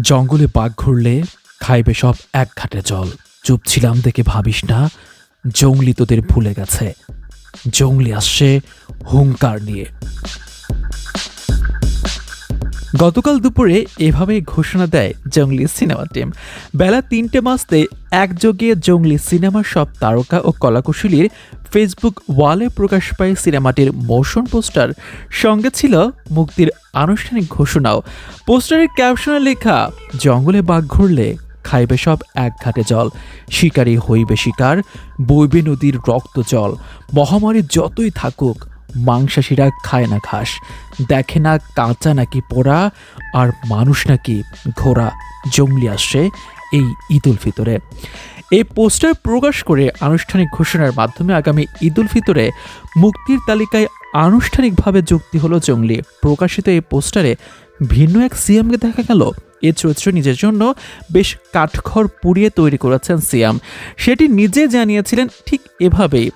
জঙ্গলে বাঘ ঘুরলে খাইবে সব এক ঘাটে জল। চুপ ছিলাম দেখে ভাবিস না, জঙ্গলি তোদের ভুলে গেছে। জঙ্গলি আসছে হুঙ্কার নিয়ে। গতকাল দুপুরে এভাবে ঘোষণা দেয় জঙ্গলি সিনেমা টিম। বেলা তিনটে বাজতে একযোগে জঙ্গলি সিনেমার সব তারকা ও কলাকুশলীর ফেসবুক ওয়ালে প্রকাশ পায় সিনেমাটির মোশন পোস্টার। সঙ্গে ছিল মুক্তির আনুষ্ঠানিক ঘোষণাও। পোস্টারের ক্যাপশনে লেখা, জঙ্গলে বাঘ ঘুরলে খাইবে সব এক ঘাটে জল। শিকারী হইবে শিকার, বইবে নদীর রক্ত জল। মহামারী যতই থাকুক, মাংসাশীরা খায় না ঘাস। দেখে না কাঁচা নাকি পোড়া, আর মানুষ নাকি ঘোড়া। জঙ্গলি আসছে এই ঈদ উল ফিতরে। এই পোস্টার প্রকাশ করে আনুষ্ঠানিক ঘোষণার মাধ্যমে আগামী ঈদ উল ফিতরে মুক্তির তালিকায় আনুষ্ঠানিকভাবে যুক্তি হলো জঙ্গলি। প্রকাশিত এই পোস্টারে ভিন্ন এক সিএমকে দেখা গেল। এ চরিত্র নিজের জন্য বেশ কাঠখড় পুড়িয়ে তৈরি করেছেন সিয়াম সেটি নিজে জানিয়েছিলেন ঠিক এভাবেই।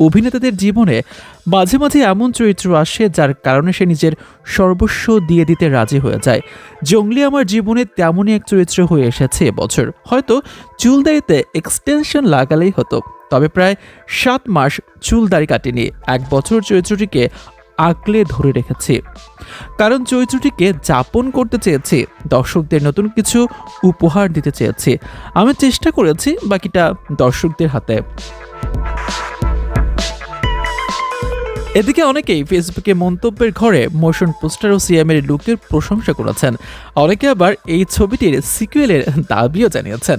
অভিনেতাদের জীবনে মাঝে মাঝে এমন চরিত্র আসে যার কারণে সে নিজের সর্বস্ব দিয়ে দিতে রাজি হয়ে যায়। জঙ্গলি আমার জীবনে তেমনই এক চরিত্র হয়ে এসেছে এবছর হয়তো চুলদারিতে এক্সটেনশন লাগালেই হতো। তবে প্রায় সাত মাস চুল দাড়ি কাটেনি। এক বছর চরিত্রটিকে আগলে ধরে রেখেছে। কারণ চরিত্রটিকে যাপন করতে চেয়েছে, দর্শকদের নতুন কিছু উপহার দিতে চেয়েছে। আমি চেষ্টা করেছি বাকিটা দর্শকদের হাতে। এদিকে অনেকেই ফেসবুকে মন্তব্যের ঘরে মোশন পোস্টার ও সিএমের লুকের প্রশংসা করেছেন। অনেকে আবার এই ছবিটির সিকুয়েলের দাবিও জানিয়েছেন।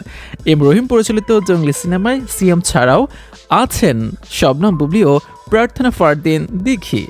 এম রহিম পরিচালিত জঙ্গলি সিনেমায় সিএম ছাড়াও আছেন শবনম বুবলি ও প্রার্থনা ফারদিন দিঘি।